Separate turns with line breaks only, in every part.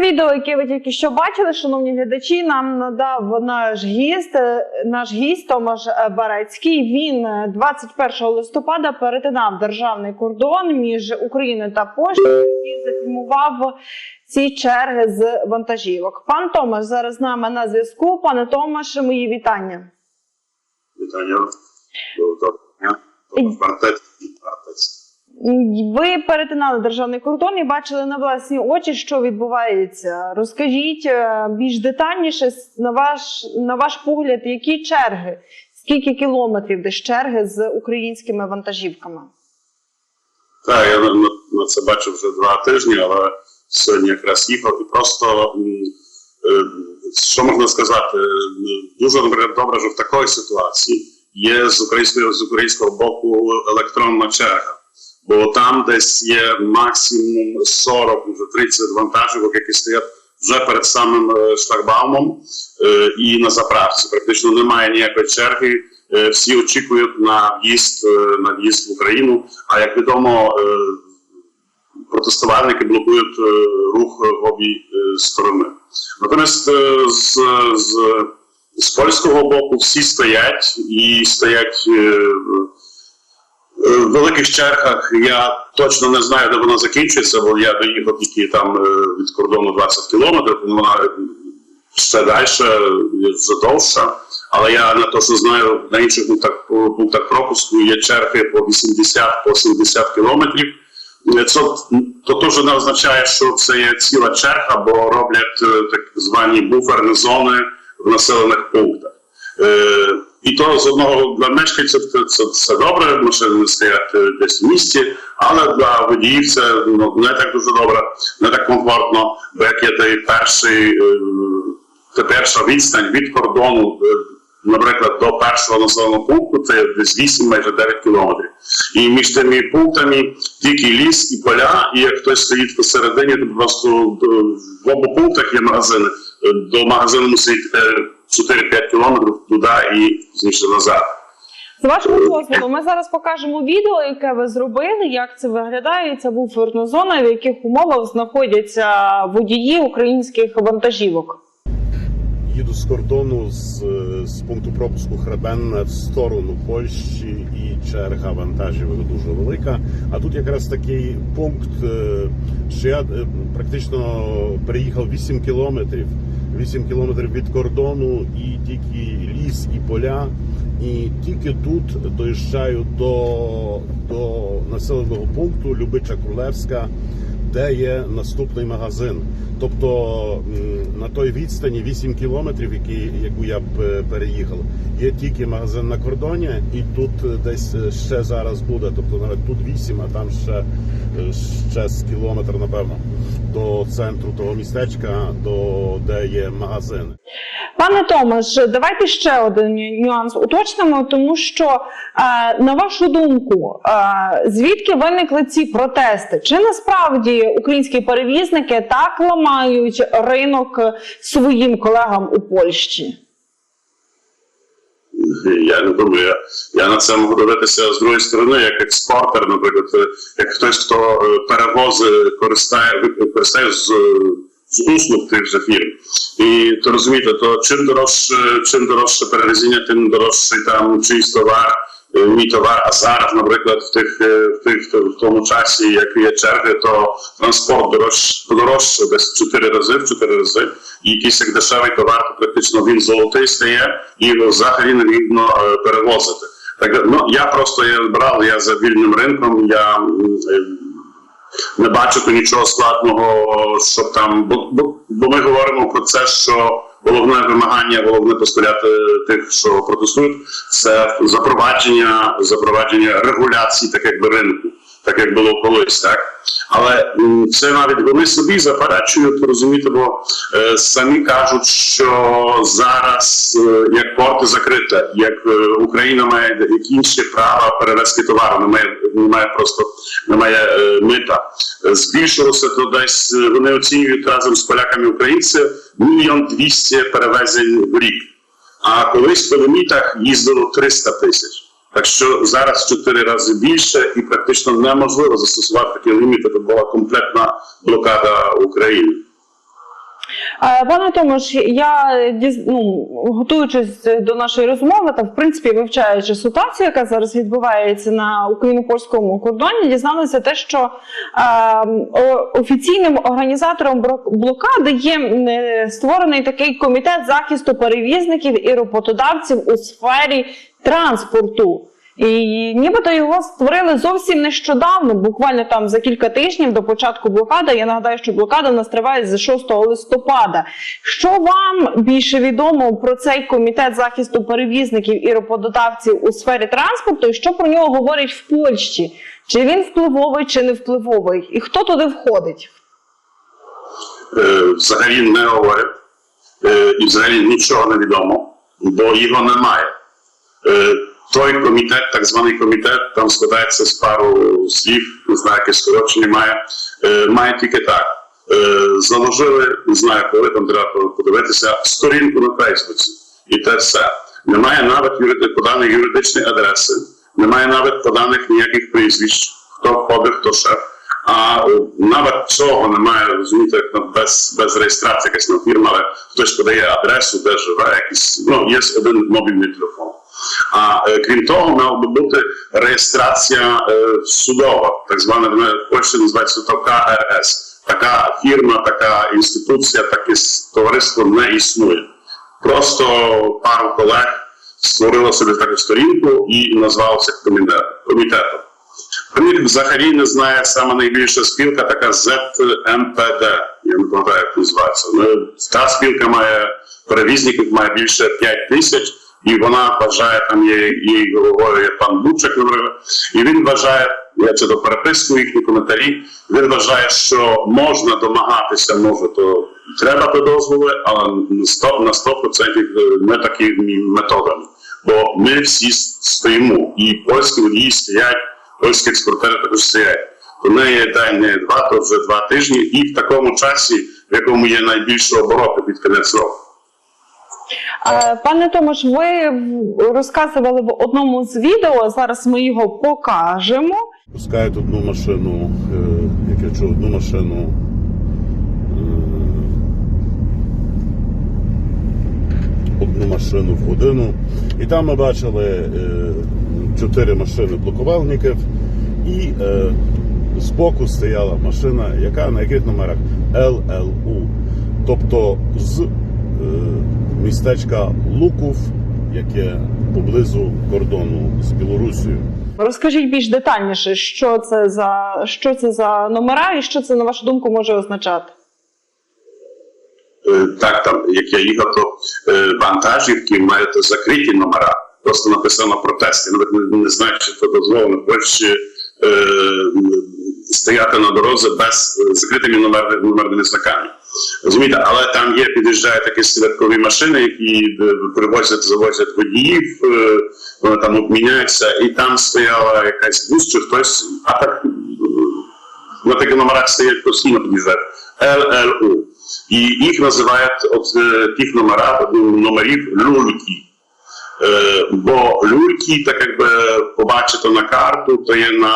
Це відео, яке ви тільки що бачили, шановні глядачі, нам надав наш гість, е, наш гість Томаш е, Барецький. Він е, 21 листопада перетинав державний кордон між Україною та Польщею і зафільмував ці черги з вантажівок. Пан Томаш зараз з нами на зв'язку. Пане Томаш, мої вітання.
Вітання. Доброго дня.
Ви перетинали державний кордон і бачили на власні очі, що відбувається. Розкажіть е, більш детальніше на ваш на ваш погляд, які черги, скільки кілометрів десь черги з українськими вантажівками?
Так, я на, на, це бачив вже два тижні, але сьогодні якраз їхав і просто е, що можна сказати, дуже добре, що в такій ситуації є з українського з українського боку електронна черга. Бо там десь є максимум 40, може 30 вантажівок, які стоять вже перед самим е, шлагбаумом е, і на заправці. Практично немає ніякої черги. Е, Всі очікують на в'їзд на в'їзд в Україну. А як відомо, протестувальники блокують рух в обі сторони. Натомість з, з, з польського боку всі стоять і стоять. Е, в великих чергах я точно не знаю, де вона закінчується, бо я доїхав тільки там е, від кордону 20 кілометрів, вона ще далі, є вже довша. Але я на те, що знаю, на інших пунктах, пунктах пропуску є черги по 80 по 70 кілометрів. Е, Це то теж не означає, що це є ціла черга, бо роблять е, так звані буферні зони в населених пунктах. І то з одного для мешканців це, це, це добре, машини стоять е, десь в місті, але для водіїв це ну, не так дуже добре, не так комфортно, бо як є той перший, е, та перша відстань від кордону, е, наприклад, до першого населеного пункту, це десь 8, майже 9 кілометрів. І між тими пунктами тільки ліс і поля, і як хтось стоїть посередині, то просто в обох пунктах є магазини. До магазину мусить 4-5 кілометрів туди і пізніше назад.
З вашого дозволу, ми зараз покажемо відео, яке ви зробили, як це виглядає. Це буферна зона, в яких умовах знаходяться водії українських вантажівок.
Їду з кордону з, з пункту пропуску Хребенне в сторону Польщі і черга вантажівок дуже велика. А тут якраз такий пункт, е, що я е, практично переїхав 8 кілометрів. 8 кілометрів від кордону і тільки ліс і поля. І тільки тут доїжджаю до, до населеного пункту Любича Крулевська, де є наступний магазин. Тобто на той відстані 8 кілометрів, які, яку я б е, переїхав, є тільки магазин на кордоні, і тут е, десь е, ще зараз буде. Тобто навіть тут 8, а там ще, ще з кілометр, напевно, до центру того містечка, до де є магазини.
Пане Томаш, давайте ще один нюанс уточнимо, тому що е, на вашу думку, е, звідки виникли ці протести? Чи насправді українські перевізники так ламають ринок своїм колегам у Польщі?
Я не думаю, я, на це можу дивитися з другої сторони, як експортер, наприклад, як хтось, хто е, перевози користає, ви- користає з, з услуг тих же фірм. І то розумієте, то чим дорожче, чим дорожче перевезення, тим дорожчий там чийсь товар, е, мій товар. А зараз, наприклад, в тих е, в тих в тому часі, як є черги, то транспорт дорожче, подорожче десь в 4 рази, в 4 рази. І якийсь як дешевий товар, то практично він золотий стає, і взагалі не вигідно е, перевозити. Так, ну я просто я брав, я за вільним ринком, я не бачити нічого складного, що там, бо, бо, бо ми говоримо про це, що головне вимагання, головне постуляти тих, що протестують, це запровадження, запровадження регуляції, так якби ринку, так як було колись, так. Але це навіть вони собі заперечують, розумієте, бо е, самі кажуть, що зараз е, як порти закриті, як е, Україна має як інші права перевезти товару, немає, немає просто немає е, мита. Збільшилося то десь е, вони оцінюють разом з поляками українці мільйон двісті перевезень в рік. А колись по лімітах їздило 300 тисяч. Так що зараз чотири рази більше і практично неможливо застосувати такі ліміти, то була комплектна блокада України.
Пане Томаш, я ну, готуючись до нашої розмови та в принципі вивчаючи ситуацію, яка зараз відбувається на україно-польському кордоні, дізналася те, що е, офіційним організатором блокади є е, створений такий комітет захисту перевізників і роботодавців у сфері транспорту. І нібито його створили зовсім нещодавно, буквально там за кілька тижнів до початку блокади. Я нагадаю, що блокада в нас триває з 6 листопада. Що вам більше відомо про цей комітет захисту перевізників і роботодавців у сфері транспорту, і що про нього говорять в Польщі? Чи він впливовий, чи не впливовий? І хто туди входить?
Е, Взагалі не говорять, Е, і взагалі нічого не відомо, бо його немає. Е, Той комітет, так званий комітет, там складається з пару слів, не знаю, яке скорочення має, Е, має тільки так. Е, Заложили, не знаю, коли там треба подивитися, сторінку на Фейсбуці. І те все. Немає навіть юриди, поданих юридичної адреси, немає навіть поданих ніяких прізвищ, хто входить, хто шеф. А навіть цього немає, розумієте, як без, без реєстрації якась на фірма, але хтось подає адресу, де живе, якийсь, ну, є один мобільний телефон. А е, крім того, мала би бути реєстрація е, судова, так звана в Польщі називається то КРС. Така фірма, така інституція, таке товариство не існує. Просто пару колег створило собі таку сторінку і назвалося комітет- комітетом. Про взагалі не знає саме найбільша спілка, така ZMPD. Я не пам'ятаю, як називається. Ну, та спілка має перевізників, має більше 5 тисяч, і вона вважає, там є її головою є пан Бучик, і він вважає, я це до переписку їхні коментарі. Він вважає, що можна домагатися, може, то треба то дозволи, але на 100%, на 100% не такими методами. Бо ми всі стоїмо, і польські водії стоять польські експортери також стоять. То не є день, не два, то вже два тижні, і в такому часі, в якому є найбільше обороти під кінець року.
Е, Пане Томаш, ви розказували в одному з відео. Зараз ми його покажемо.
Пускають одну машину, е, як я чув, одну машину. е, Одну машину в годину. І там ми бачили чотири машини блокувальників, і збоку стояла машина, яка на яких номерах ЛЛУ. Тобто з містечка Луков, яке поблизу кордону з Білорусією.
Розкажіть більш детальніше, що це за що це за номера і що це на вашу думку може означати.
Е, Так, там, як я їхав, то е, вантажівки мають закриті номера. Просто написано протест. Я навіть не, не знаю, чи це дозволено в Польщі е, стояти на дорозі без е, закритими номер, номерними знаками. Розумієте, але там є, під'їжджають такі святкові машини, які е, привозять, завозять водіїв, е, вони там обміняються, і там стояла якась бус, чи хтось, а так е, на таких номерах стоять постійно під'їжджають. ЛЛУ. І їх називають от тих номерах, номерів люльки. Бо люльки, так якби побачити на карту, то є на,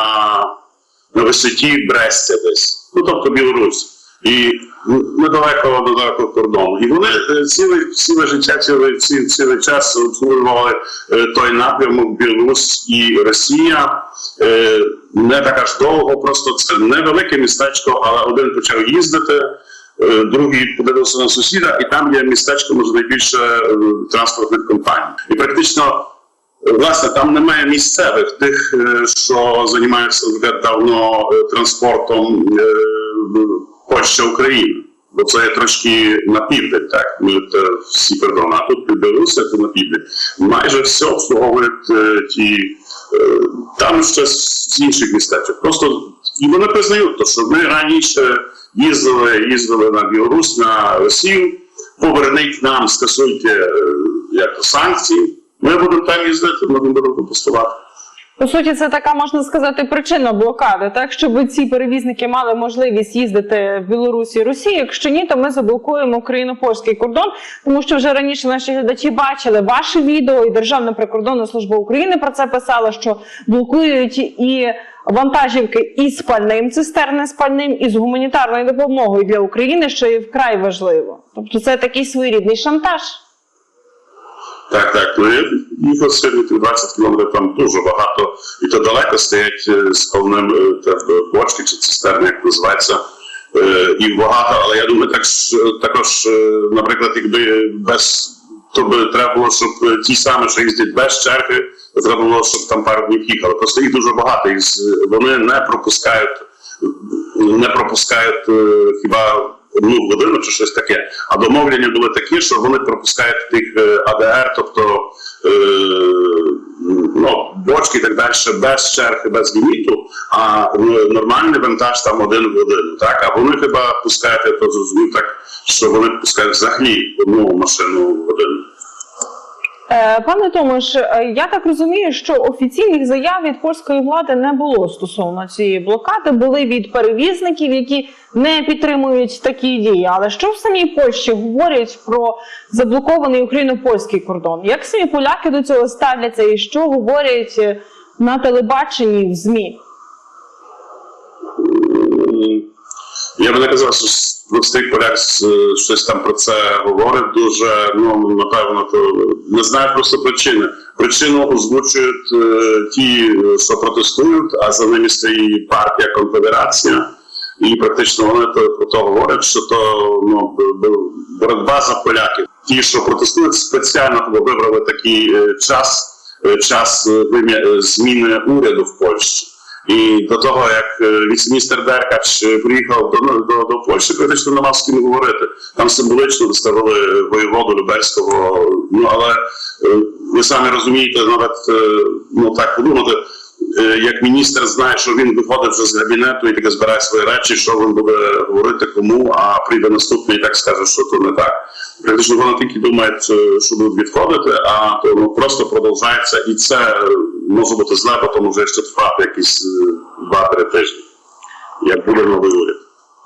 на висоті Брестя десь, ну тобто Білорусь. І недалеко недалеко кордону. І вони е, ціле, ціле життя, цілий, цілий, цілий час обслуговували е, той напрямок Білорусь і Росія. Е, не так аж довго, просто це невелике містечко, але один почав їздити. Другий подивився на сусіда, і там є містечко, може найбільше транспортних компаній. І практично, власне, там немає місцевих тих, що займаються наприклад, давно транспортом Польща Україна. Бо це трошки на південь, так ми е, всі кордони, а тут під то на південь. Майже все обслуговують е, ті е, там ще з, інших містечок. Просто і вони признають, то, що ми раніше їздили, їздили на Білорусь, на Росію, поверніть нам, скасуйте як санкції. Ми будемо там їздити, ми будемо допустувати.
По суті, це така можна сказати причина блокади, так щоб ці перевізники мали можливість їздити в Білорусі і Росію. Якщо ні, то ми заблокуємо україно-польський кордон, тому що вже раніше наші глядачі бачили ваше відео, і Державна прикордонна служба України про це писала, що блокують і вантажівки із спальним, цистерни з пальним, і з гуманітарною допомогою для України, що є вкрай важливо. Тобто, це такий своєрідний шантаж.
Так, так. Ну, їхав сьогодні 20 кілометрів, там дуже багато, і то далеко стоять е, з повним е, бочки чи цистерни, як називається. Е, І багато, але я думаю, так, також, е, наприклад, якби без то би треба було, щоб е, ті самі, що їздять без черги, треба було, щоб там пару днів їхали. Просто їх дуже багато, і вони не пропускають, не пропускають е, хіба одну годину чи щось таке. А домовлення були такі, що вони пропускають тих е, АДР, тобто е, ну, бочки і так далі, без черги, без ліміту, а нормальний вантаж там один в годину. Так? А вони хіба пускають, я то зрозумів так, що вони пускають взагалі одну машину в годину.
Е, Пане Томаш, е, я так розумію, що офіційних заяв від польської влади не було стосовно цієї блокади. Були від перевізників, які не підтримують такі дії. Але що в самій Польщі говорять про заблокований україно-польський кордон? Як самі поляки до цього ставляться, і що говорять е, на телебаченні в змі?
Я би не казав, що простий поляк щось там про це говорить дуже. Ну напевно, то не знаю просто причини. Причину озвучують е, ті, е, що протестують, а за ними стоїть партія Конфедерація. І практично вони то про то говорять, що то ну боротьба за поляків. Ті, що протестують, спеціально вибрали такий е, час, е, час е, е, зміни уряду в Польщі. І до того, як е, віцеміністр Деркач е, приїхав до, ну, до, до Польщі, практично не мав з ким говорити. Там символічно виставили воєводу Любельського. Ну але е, ви самі розумієте, навіть ну так подумати, як міністр знає, що він виходить вже з кабінету і таке збирає свої речі, що він буде говорити кому, а прийде наступний і так скаже, що то не так. Практично вони тільки думають, що будуть відходити, а то ну, просто продовжається, і це може бути з бо вже ще тривати якісь е, 2-3 тижні, як буде новий уряд.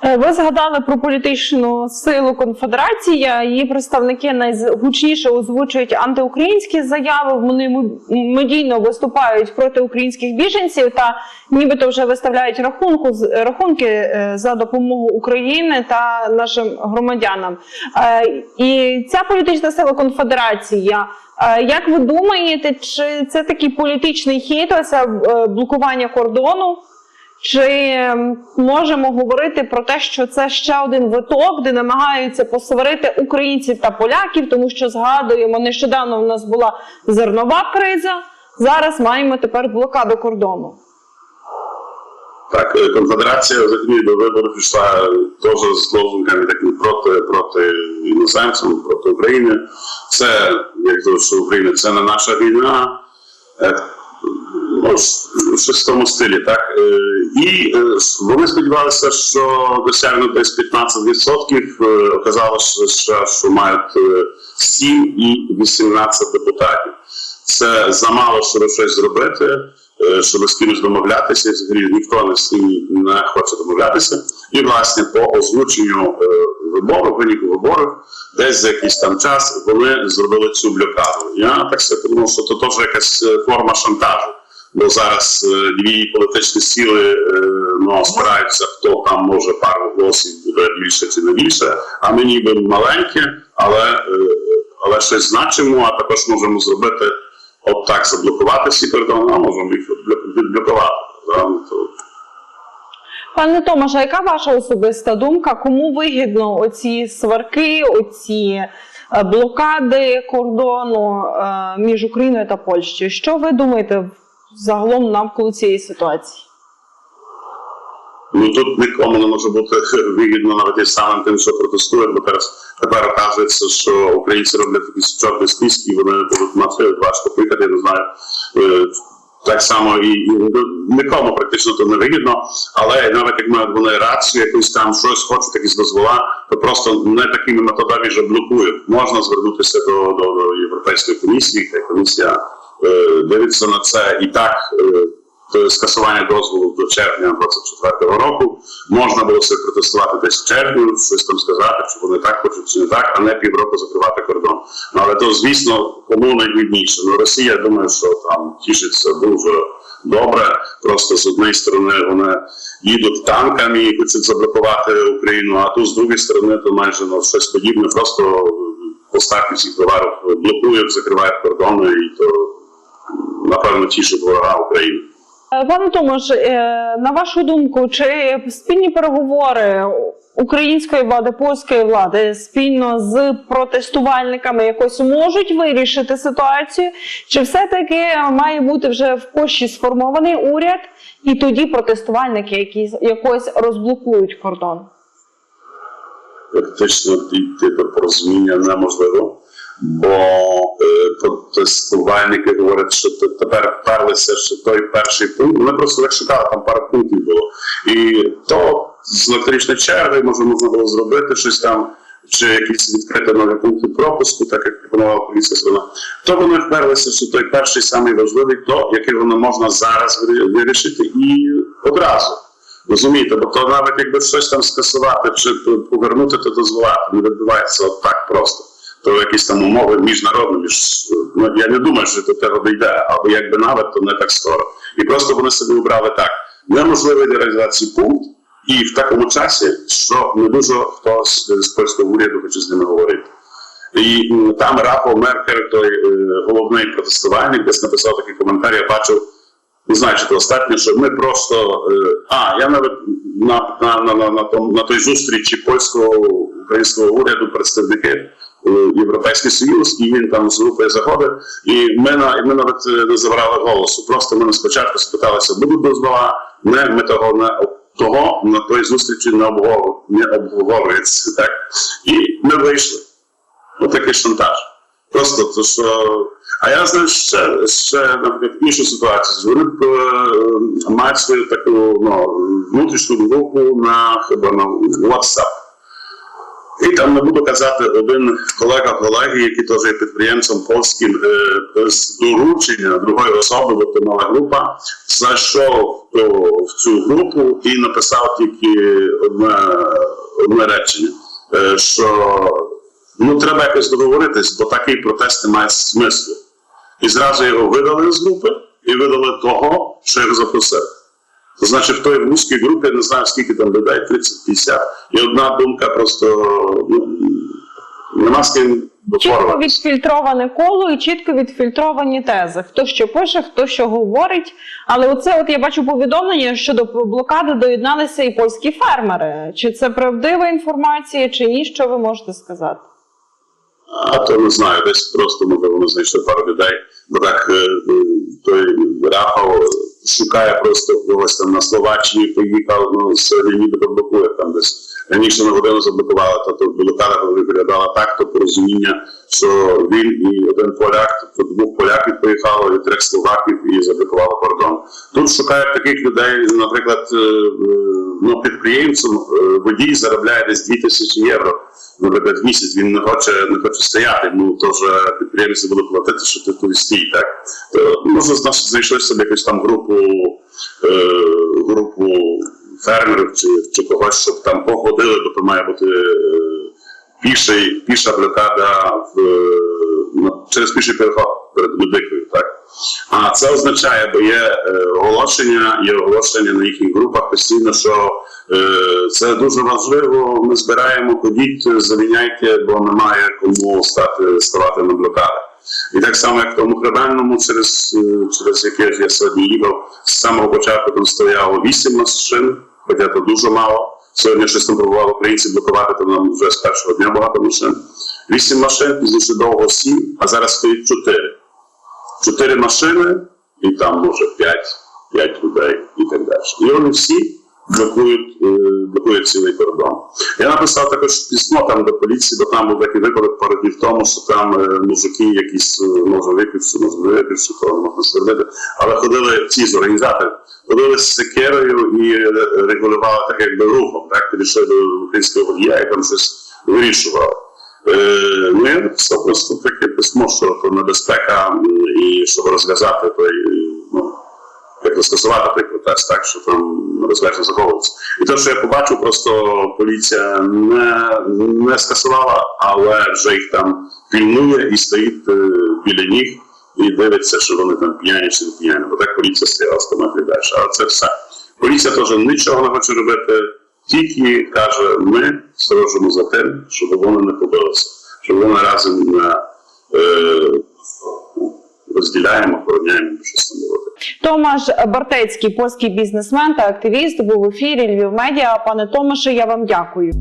Е, Ви згадали про політичну силу конфедерація. Її представники найгучніше озвучують антиукраїнські заяви. Вони медійно виступають проти українських біженців та нібито вже виставляють рахунку рахунки е, за допомогу України та нашим громадянам. Е, І ця політична сила конфедерація. Як ви думаєте, чи це такий політичний хід, оце е, блокування кордону? Чи ем, можемо говорити про те, що це ще один виток, де намагаються посварити українців та поляків, тому що згадуємо, нещодавно в нас була зернова криза. Зараз маємо тепер блокаду кордону.
Так, е, конфедерація взагалі до виборів пішла теж з лозунгами такими проти, проти іноземців, проти України. Це, як то, що Україна це не наша війна. Ну, щось в тому стилі, так. Е, І е, вони сподівалися, що досягнуть десь 15%. Е, Оказалося, що, що мають е, 7 і 18 депутатів. Це замало, щоб щось зробити, щоб з кимось домовлятися. Ніхто не з ким не хоче домовлятися. І власне по озвученню виборів, виніку виборів, десь за якийсь там час вони зробили цю блокаду. Я так себе подумав, що це теж якась форма шантажу. Бо зараз е, дві політичні сили е, ну, спираються, хто там може пару голосів буде більше чи не більше. А ми ніби маленькі, але, е, але щось значимо, а також можемо зробити от так заблокувати всі кордони, а можемо їх відблокувати.
Пане Томаше, яка ваша особиста думка? Кому вигідно оці сварки, оці блокади кордону між Україною та Польщею? Що ви думаєте загалом навколо цієї ситуації?
Ну тут нікому не може бути вигідно навіть і самим тим, що протестують, бо зараз тепер оказується, що українці роблять якісь чорні списки, і вони будуть мати важко приїхати, я не знаю. Е, Так само і, і нікому практично то не вигідно, але навіть як мають вони рацію, якусь там щось хочуть, якісь дозвола, то просто не такими методами вже блокують. Можна звернутися до, до, до Європейської комісії, та комісія дивиться на це і так. е, скасування дозволу до червня 24-го року можна було себе протестувати десь в червні, щось там сказати, чи вони так хочуть, чи не так, а не півроку закривати кордон. Ну, але то, звісно, кому найвідніше. Ну, Росія, я думаю, що там тішиться дуже добре. Просто з однієї сторони вони їдуть танками і хочуть заблокувати Україну, а тут з другої сторони то майже ну, щось подібне, просто поставки всіх товарів блокують, закривають кордони, і то напевно тішить ворога України.
Е, Пане Томаш, е, на вашу думку, чи спільні переговори української влади, польської влади спільно з протестувальниками якось можуть вирішити ситуацію? Чи все-таки має бути вже в Польщі сформований уряд, і тоді протестувальники якісь якось розблокують кордон?
Фактично дійти до порозуміння неможливо, бо е, протестувальники говорять, що тепер вперлися, що той перший пункт. Вони просто так шукали, там пара пунктів було. І то з електричної черги може можна було зробити щось там, чи якісь відкрити нові пункти пропуску, так як пропонувала українська сторона. То вони вперлися, що той перший самий важливий, то який воно можна зараз вирішити і одразу. Розумієте, бо то навіть якби щось там скасувати чи повернути, то дозволяти. Не відбувається от так просто. То якісь там умови міжнародні, між ну я не думаю, що до того дійде, або якби навіть, то не так скоро. І просто вони собі обрали так. Неможливий для реалізації пункт, і в такому часі, що не дуже хтось з польського уряду хоче з ними говорити. І там Рафал Меркер, той е, головний протестувальник, десь написав такий коментар, я бачив, не знаю, чи це останнє, що ми просто. е, а, я навіть на, на, на, на, на, на той зустрічі польського українського уряду представники Європейський Союз, і він там з групою заходить, і ми, ми навіть не забрали голосу. Просто ми спочатку спиталися, будуть дозвола, не, ми того не того на той зустрічі не обговор- не обговорюється. Так? І ми вийшли. Отакий шантаж. Просто то, що. А я знаю ще, ще наприклад, іншу ситуацію. Вони е, мають свою таку ну, внутрішню групу на хіба на WhatsApp. І там не буду казати, один колега колеги, який теж є підприємцем польським е, з доручення другої особи, це мала група, зайшов в цю групу і написав тільки одне, одне речення, е, що ну треба якось договоритись, бо такий протест не має смислу. І зразу його видали з групи і видали того, що його запросив. То значить, в той вузькій групі не знаю скільки там людей, 30-50, і одна думка просто ну, нема з ким
Чітко відфільтроване коло і чітко відфільтровані тези. Хто що пише, хто що говорить. Але оце, от я бачу повідомлення, що до блокади доєдналися і польські фермери. Чи це правдива інформація, чи ні? Що ви можете сказати?
А то не знаю, десь просто можливо знайшли пару людей, бо так е, е, той Рафал шукає просто когось там на Словаччині, поїхав, ну сьогодні нібито блокує там десь. Раніше на годину заблокували, то, блокада виглядала так, то порозуміння, що він і один поляк, то двох поляків поїхало, і трьох словаків і заблокували кордон. Тут шукають таких людей, наприклад, е, е, ну, підприємцем водій заробляє десь 2 тисячі євро наприклад, в місяць він не хоче, не хоче стояти, ну то вже підприємці будуть платити, що ти тут стій, так? То може значить, знайшли собі якусь там групу, е, групу фермерів чи, чи когось, щоб там походили, бо то має бути е, піший, піша блокада в, е, через піший переход перед Людикою, так? А це означає, бо є е, оголошення, є оголошення на їхніх групах постійно, що е, це дуже важливо. Ми збираємо, ходіть, заміняйте, бо немає кому стати ставати на блокади. І так само, як в тому хребельному, через, е, через яке я сьогодні їхав, з самого початку там стояло 8 машин, хоча це дуже мало. Сьогодні щось там пробували українці блокувати, то нам вже з першого дня багато машин. Вісім машин, пізніше довго сім, а зараз стоїть чотири чотири машини, і там може п'ять, п'ять людей і так далі. І вони всі блокують, е, блокують цілий кордон. Я написав також письмо там до поліції, бо там був такий випадок пару днів тому, що там е, мужики якісь, е, може випивши, може не випивши, то можна ствердити, але ходили ці з організатори, ходили з секерою і регулювали так якби рухом, так, підійшли до українського водія і там щось вирішували. Я просто таке письмо, що то небезпека, і щоб розв'язати той, ну, як то скасувати той протест, так, що там небезпечно заховуватися. І те, що я побачив, просто поліція не, не скасувала, але вже їх там пільнує і стоїть е, біля ніг і дивиться, що вони там п'яні чи не п'яні. Бо так поліція стояла 100 метрів далі. Але це все. Поліція теж нічого не хоче робити, тільки каже, ми сторожимо за тим, щоб вони не побилися, щоб вони разом не е, розділяємо, охороняємо, щось там робити.
Томаш Бартецький, польський бізнесмен та активіст, був в ефірі Львів Медіа. Пане Томаше, я вам дякую.